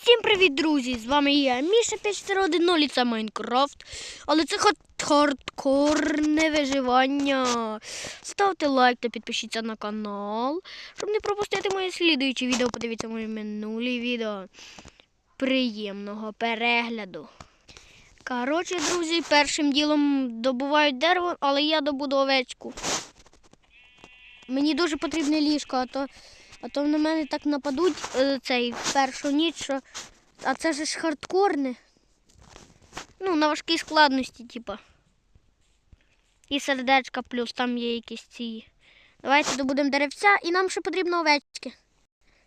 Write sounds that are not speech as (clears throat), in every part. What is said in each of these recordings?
Всім привіт, друзі! З вами я, Міша 541 і це Майнкрафт. Але це хардкорне виживання. Ставте лайк та підпишіться на канал, щоб не пропустити мої слідуючі відео. Подивіться мої минулі відео. Приємного перегляду. Коротше, друзі, першим ділом добувають дерево, але я добуду овечку. Мені дуже потрібне ліжко, а то, а то на мене так нападуть е, цей першу ніч, що. А це ж хардкорне. Ну, на важкій складності, типа. І сердечка плюс там є якісь ці. Давайте добудемо деревця і нам ще потрібно овечки.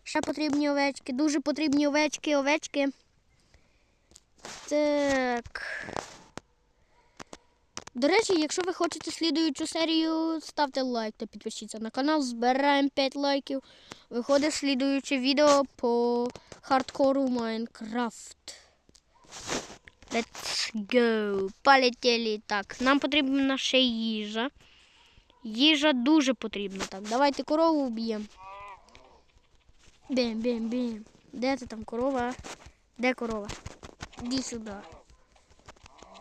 Ще потрібні овечки, дуже потрібні овечки, овечки. Так. До речі, якщо ви хочете слідуючу серію, ставте лайк та підпишіться на канал. Збираємо 5 лайків. Виходить слідуюче відео по хардкору Майнкрафт. Let's go. Полетіли. Так, нам потрібна ще їжа. Їжа дуже потрібна. Так, давайте корову вб'ємо. Бім-бім-бім. Де ти там корова? Де корова? Іди сюди.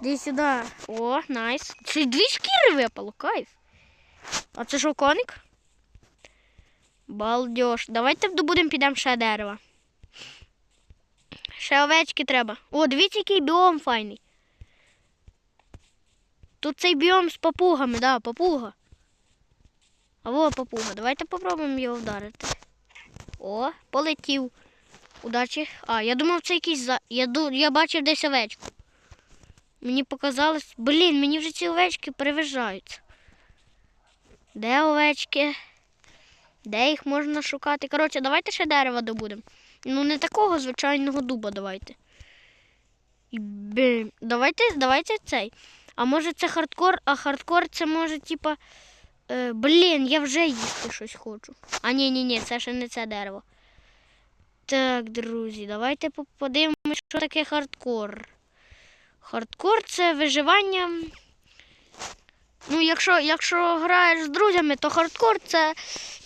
Іди сюди. О, найс. Це дві шкіри випало, кайф. А це що, коник? Балдеж. Давайте добудемо, підемо ще дерева. Ще овечки треба. О, дивіться, який біом файний. Тут цей біом з папугами, да, папуга. А во папуга. Давайте попробуємо його вдарити. О, полетів. Удачі. А, я думав, це якийсь за. Я, я бачив десь овечку. Мені показалось. Блін, мені вже ці овечки перевижаються. Де овечки? Де їх можна шукати? Коротше, давайте ще дерева добудемо. Ну, не такого звичайного дуба давайте. Бим. Давайте, давайте цей. А може це хардкор, а хардкор це може, типа. Е, блін, я вже їсти щось хочу. А ні, ні, ні, це ще не це дерево. Так, друзі, давайте по- подивимось, що таке хардкор. Хардкор це виживання. Ну, якщо, якщо граєш з друзями, то хардкор це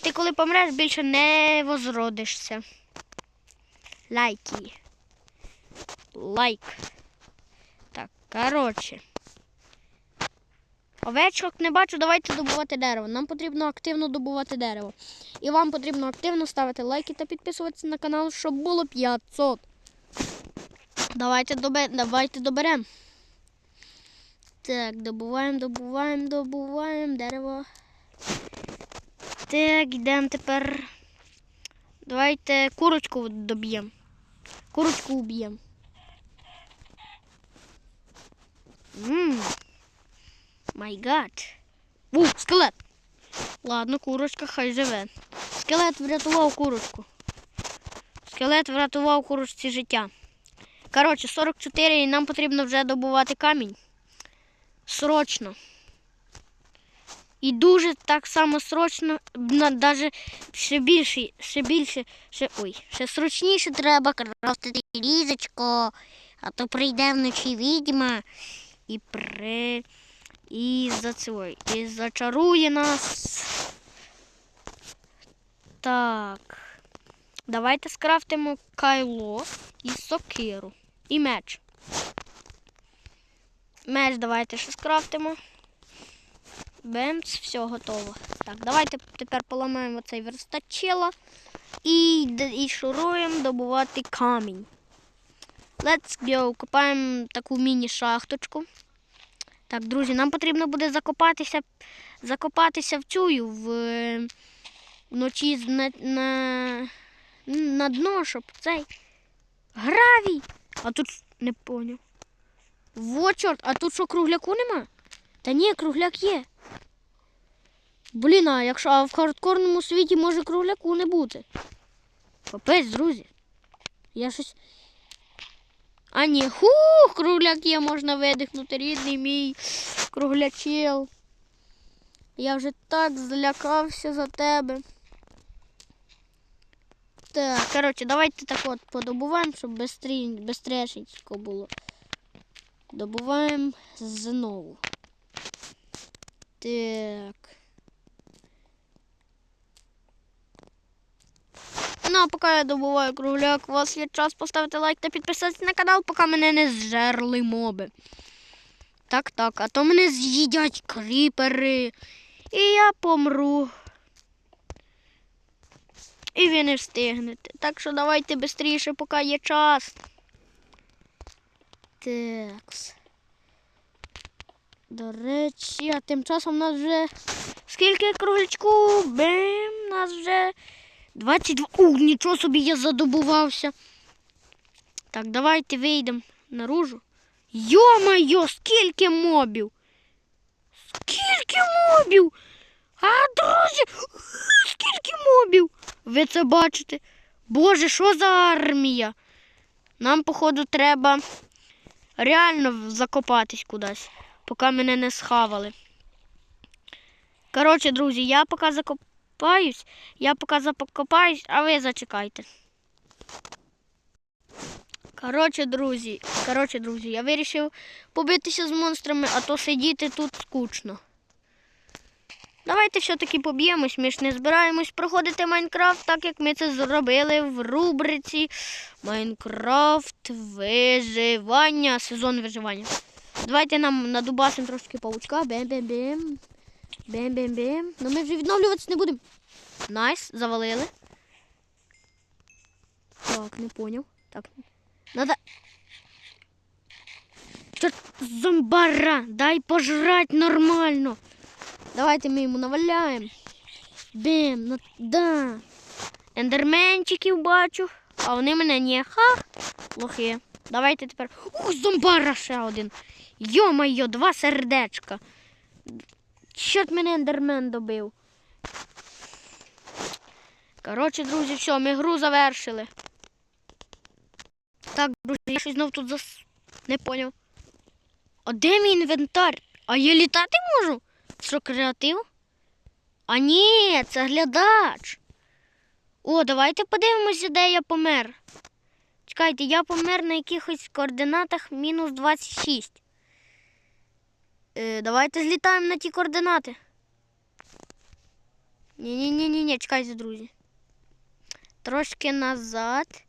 ти коли помреш, більше не возродишся. Лайки. Лайк. Так, коротше. Овечок не бачу, давайте добувати дерево. Нам потрібно активно добувати дерево. І вам потрібно активно ставити лайки та підписуватися на канал, щоб було 500. Давайте, добе... давайте доберемо. Так, добуваємо, добуваємо, добуваємо дерево. Так, йдемо тепер. Давайте курочку доб'ємо. Курочку уб'ємо. Ммм. Май гад. У, скелет. Ладно, курочка хай живе. Скелет врятував курочку. Скелет врятував курочці життя. Коротше, 44 і нам потрібно вже добувати камінь. Срочно. І дуже так само срочно, навіть ще більше, ще більше, ще ой, ще срочніше треба крафтити ліжечко, а то прийде вночі відьма і при і за цей, і зачарує нас. Так. Давайте скрафтимо кайло і сокиру. І меч. Меч давайте ще скрафтимо. Бемц, все готово. Так, давайте тепер поламаємо цей верстачела і, і шуруємо добувати камінь. Let's go. Копаємо таку міні-шахточку. Так, друзі, нам потрібно буде закопатися, закопатися в цю в, вночі на, на, на дно, щоб цей гравій. А тут не поняв. Во, чорт, а тут що кругляку нема? Та ні, кругляк є. Блін, а якщо а в хардкорному світі може кругляку не бути. Капець, друзі. Я щось. А ні, хух, кругляк є, можна видихнути, рідний мій круглячел. Я вже так злякався за тебе. Так, коротше, давайте так от подобуваємо, щоб бистрішенько було. Добуваємо знову. Так. Ну, а поки я добуваю кругляк, у вас є час поставити лайк та підписатися на канал, поки мене не зжерли моби. Так, так, а то мене з'їдять кріпери. І я помру. І ви не встигнете. Так що давайте швидше, поки є час. Такс. До речі, а тим часом у нас вже скільки круглячку? Бем, у нас вже 22. Ух, нічого собі я задобувався. Так, давайте вийдемо наружу. Йо-майо, скільки мобів! Скільки мобів! А, друзі! Ви це бачите? Боже, що за армія? Нам, походу, треба реально закопатись кудись, поки мене не схавали. Коротше, друзі, я поки закопаюсь, я поки закопаюсь, а ви зачекайте. Коротше, друзі, коротше, друзі, я вирішив побитися з монстрами, а то сидіти тут скучно. Давайте все-таки поб'ємось, ми ж не збираємось проходити Майнкрафт, так як ми це зробили в рубриці Майнкрафт виживання, сезон виживання. Давайте нам надубасимо трошки паучка. Бем-бем-бем. Бем-бем-бем. Ну ми вже відновлюватися не будемо. Найс, завалили. Так, не поняв. Так. Надо. Чорт, зомбара, дай пожрать нормально. Давайте ми йому наваляємо. Бем, ну да. Ендерменчиків бачу, а вони мене ні. Ха, лохи. Давайте тепер. Ух, зомбара ще один. Йо-майо, два сердечка. Чорт мене ендермен добив. Коротше, друзі, все, ми гру завершили. Так, друзі, я щось знов тут зас... Не поняв. А де мій інвентар? А я літати можу? Що креатив? А ні, це глядач. О, давайте подивимося, де я помер. Чекайте, я помер на якихось координатах мінус 26. Е, давайте злітаємо на ті координати. Ні-ні-ні, ні, чекайте, друзі. Трошки назад.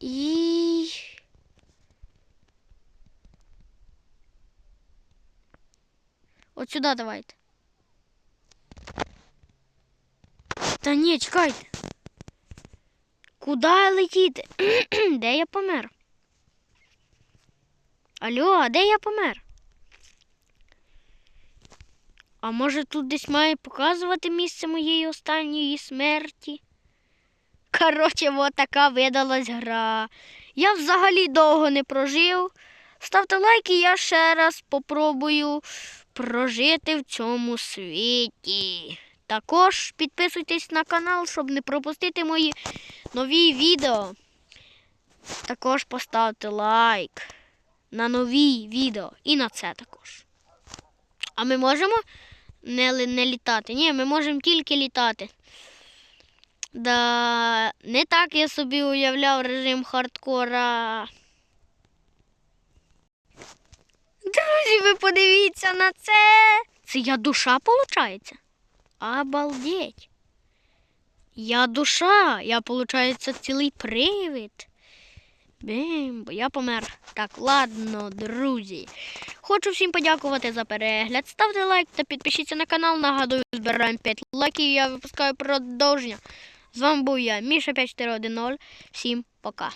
І. От сюди давайте. Та ні, чекайте. Куди летіти? (clears throat) де я помер? Алло, а де я помер? А може тут десь має показувати місце моєї останньої смерті? Коротше, от така видалась гра. Я взагалі довго не прожив. Ставте лайки, я ще раз попробую прожити в цьому світі. Також підписуйтесь на канал, щоб не пропустити мої нові відео. Також поставте лайк на нові відео і на це також. А ми можемо не, не літати? Ні, ми можемо тільки літати. Да, не так я собі уявляв режим хардкора. Друзі, ви подивіться на це. Це я душа, виходить? Обалдеть. Я душа, я, виходить, цілий привид. Бим, бо я помер. Так, ладно, друзі. Хочу всім подякувати за перегляд. Ставте лайк та підпишіться на канал. Нагадую, збираємо 5 лайків. Я випускаю продовження. З вами був я, Міша 5410. Всім пока.